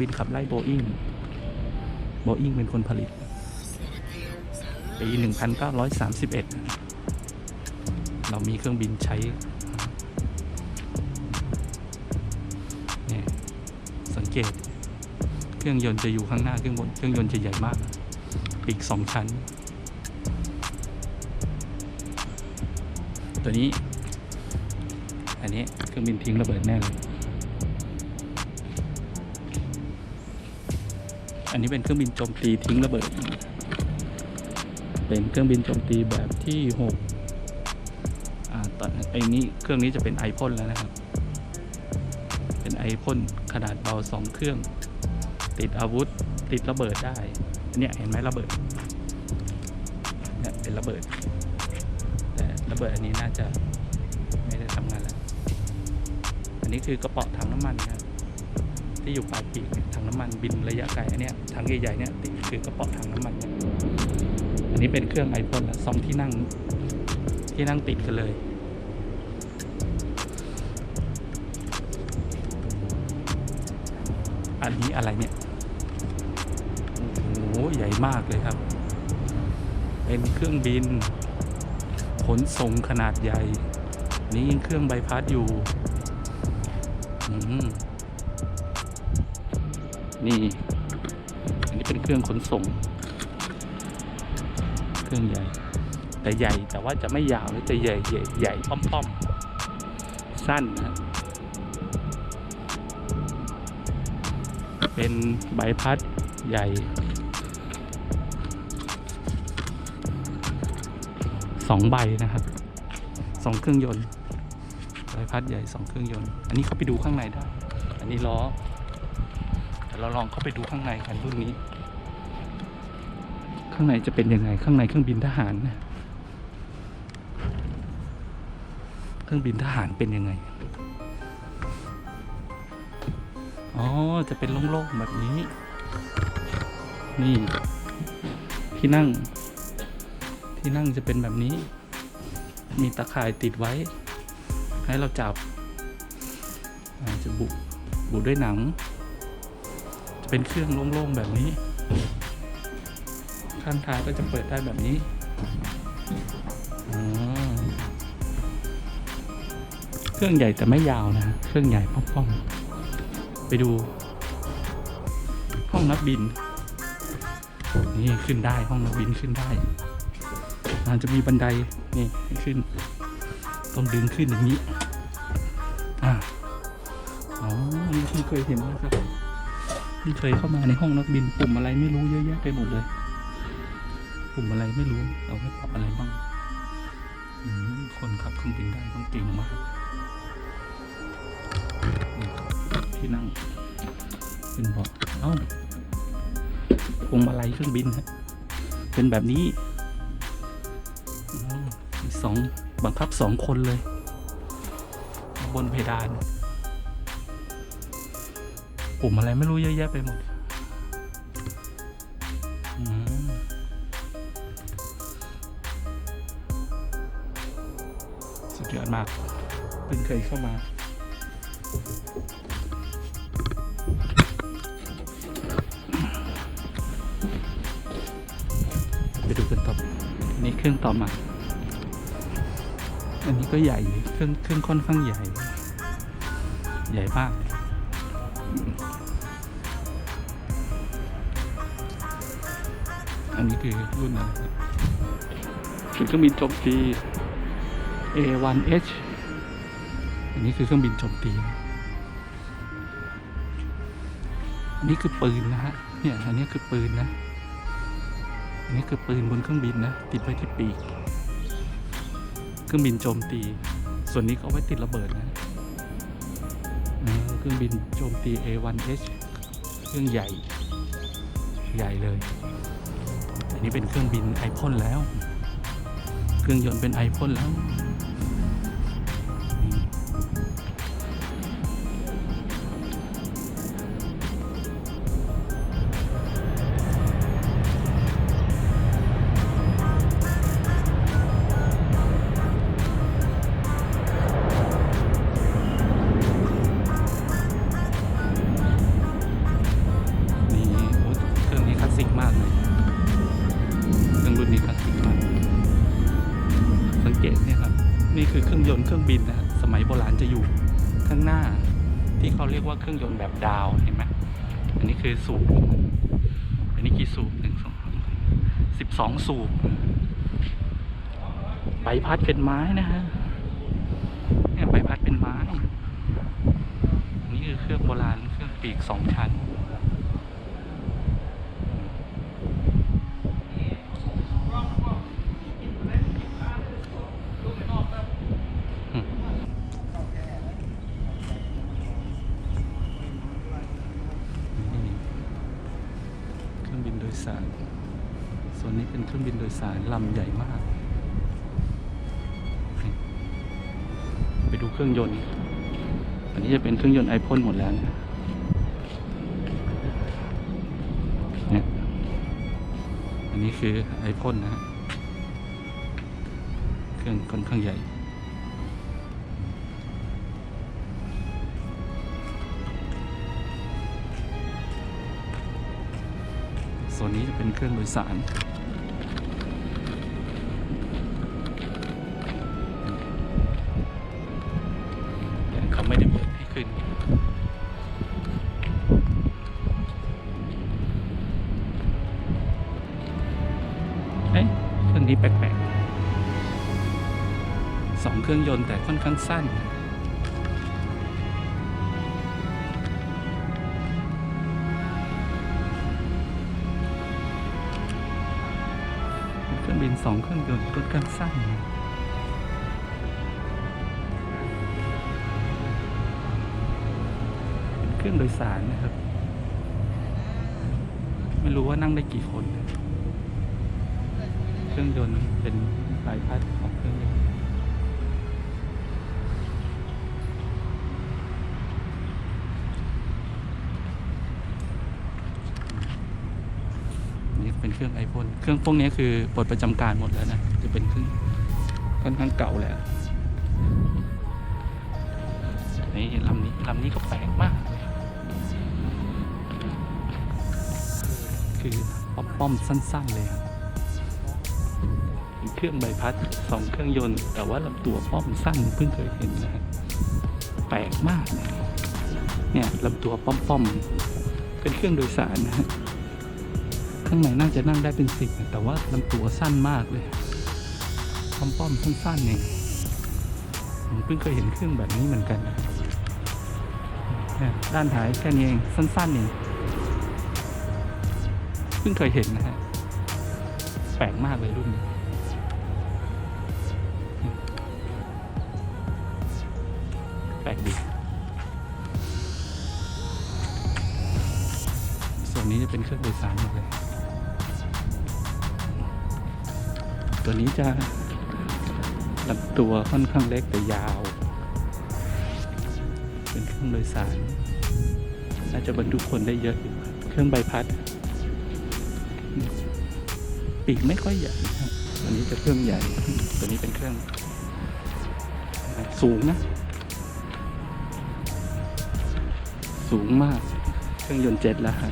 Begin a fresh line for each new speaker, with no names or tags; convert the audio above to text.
บินขับไล่โบอิงโบอิงเป็นคนผลิต ปี 1931 เรามีเครื่องบินใช้เนี่ยสังเกต เครื่องยนต์จะอยู่ข้างหน้าเครื่องบนเครื่องยนต์จะใหญ่มาก ปีกสองชั้น ตัวนี้ อันนี้เครื่องบินทิ้งระเบิดแน่เลย อันนี้เป็นเครื่องบินโจมตีทิ้งระเบิด เป็นเครื่องบินโจมตีแบบที่หกอ่าตอนไอ้นี้เครื่องนี้จะเป็นไอพ่นแล้วนะครับ เป็นไอพ่นขนาดเบาสองเครื่อง ติดอาวุธติดระเบิดได้เนี่ยเห็นไหมระเบิดเนี่ยเป็นระเบิด แต่ระเบิดอันนี้น่าจะไม่ได้ทำงานแล้ว อันนี้คือกระเป๋อถังน้ำมันนะครับ ที่อยู่ปลายปีกถังน้ำมันบินระยะไกลอันเนี้ยถังใหญ่ๆเนี่ยติดคือกระเป๋อถังน้ำมันเนี่ยอันนี้เป็นเครื่องไอพ่นละสองที่นั่งที่นั่งติดกันเลยอันนี้อะไรเนี่ย โอ้โห ใหญ่มากเลยครับ เป็นเครื่องบิน ขนส่งขนาดใหญ่ นี่ยังเครื่องใบพัดอยู่ อืม นี่ อันนี้เป็นเครื่องขนส่ง เครื่องใหญ่ แต่ใหญ่แต่ว่าจะไม่ยาวเลยจะใหญ่ใหญ่ใหญ่ป้อมๆ สั้นนะเป็นใบพัดใหญ่สองใบนะครับสองเครื่องยนต์ใบพัดใหญ่สองเครื่องยนต์ อันนี้เข้าไปดูข้างในได้ อันนี้ล้อ เราลองเข้าไปดูข้างในกันรุ่นนี้ ข้างในจะเป็นยังไง ข้างในเครื่องบินทหารนะเครื่องบินทหารเป็นยังไง อ๋อ จะเป็นโล่งๆแบบนี้ นี่ที่นั่ง ที่นั่งจะเป็นแบบนี้ มีตะข่ายติดไว้ ให้เราจับจะบุบุด้วยหนัง เป็นเครื่องโล่งๆแบบนี้ ข้างท้ายก็จะเปิดได้แบบนี้เครื่องใหญ่แต่ไม่ยาวนะ เครื่องใหญ่ป้อมๆไปดู ห้องนักบิน นี่ขึ้นได้ห้องนักบินขึ้นได้อาจจะมีบันไดนี่ขึ้น ต้องดึงขึ้นอย่างนี้ อ่าอ๋ออันนี่เพิ่งเคยเห็นนะครับ เพิ่เคยเข้ามาในห้องนักบินปุ่มอะไรไม่รู้เยอะแยะไปหมดเลย ปุ่มอะไรไม่รู้เราไม่ปรับอะไรบ้างคนขับเครื่องบินได้ต้องเก่งมาก ที่นั่งเป็นเบาะเอ้าพวงมาลัยเครื่องบินฮะเป็นแบบนี้สองบังคับสองคนเลย บนเพดาน ปุ่มอะไรไม่รู้เยอะแยะไปหมดสุดยอดมากเพิ่งเคยเข้ามา ไปดูกันต่อนนี้เครื่องต่อมา อันนี้ก็ใหญ่เครื่องเครื่องค่อนข้างใหญ่ ใหญ่มาก อันนี้คือรุ่นอะไรคือเครื่องบินโจมตี A1H อันนี้คือเครื่องบินโจมตีอันนี้คือปืนนะฮะ เนี่ย อันนี้คือปืนนะ อันนี้คือปืนบนเครื่องบินนะ ติดไว้ที่ปีก เครื่องบินโจมตี ส่วนนี้เขาเอาไว้ติดระเบิดนะ เครื่องบินโจมตี A1H เครื่องใหญ่ ใหญ่เลย อันนี้เป็นเครื่องบินไอพ่นแล้ว เครื่องยนต์เป็นไอพ่นแล้ว เครื่องบินนะสมัยโบราณจะอยู่ข้างหน้า ที่เขาเรียกว่าเครื่องยนต์แบบดาวเห็นไหมอันนี้คือสูบอันนี้กี่สูบหนึ่งสองสิบสองสูบใบพัดเป็นไม้นะฮะเนี่ยใบพัดเป็นไม้อันนี้คือเครื่องโบราณเครื่องปีกสองชั้น อืมนี่เครื่องบินโดยสาร ส่วนนี้เป็นเครื่องบินโดยสาร ลำใหญ่มาก ไปดูเครื่องยนต์ อันนี้จะเป็นเครื่องยนต์ไอพ่นหมดแล้วนะเนี่ยอันนี้คือไอพ่นนะฮะ เครื่องค่อนข้างใหญ่ส่วนนี้จะเป็นเครื่องโดยสาร เขาไม่ได้เปิดให้ขึ้น เอ๊ะเครื่องนี้แปลกๆสองเครื่องยนต์แต่ค่อนข้างสั้นเครื่องบินสองเครื่องยนต์ค่อนข้างสั้น เครื่องโดยสารนะครับ ไม่รู้ว่านั่งได้กี่คน เครื่องยนต์เป็นใบพัดของเครื่องยนต์นี่เป็นเครื่องไอพ่นเครื่องพวกนี้คือปลดประจำการหมดแล้วนะ จะเป็นเครื่องค่อนข้างเก่าแล้วนี่ลำนี้ลำนี้ก็แปลกมาก คือป้อมป้อมสั้น ๆ เลยครับเป็นเครื่องใบพัดสองเครื่องยนต์ แต่ว่าลำตัวป้อมสั้นเพิ่งเคยเห็นนะฮะแปลกมากนะเนี่ยลำตัวป้อมๆเป็นเครื่องโดยสารนะฮะข้างในน่าจะนั่งได้เป็นสิบแต่ว่าลำตัวสั้นมากเลยป้อมป้อมๆสั้นๆเองผมเพิ่งเคยเห็นเครื่องแบบนี้เหมือนกันเนี่ยด้านท้ายแค่นี้เองสั้นๆเอง พิ่งเคยเห็นนะฮะแปลกมากเลยรุ่นนี้แปลกดีส่วนนี้จะเป็นเครื่องโดยสารหมดเลย ตัวนี้จะลำตัวค่อนข้างเล็กแต่ยาว เป็นเครื่องโดยสาร น่าจะบรรทุกคนได้เยอะอยู่เครื่องใบพัด ปีกไม่ค่อยใหญ่นะครับตัวนี้จะเครื่องใหญ่ ตัวนี้เป็นเครื่องสูงนะ สูงมาก เครื่องยนต์เจ็ตแล้วฮะ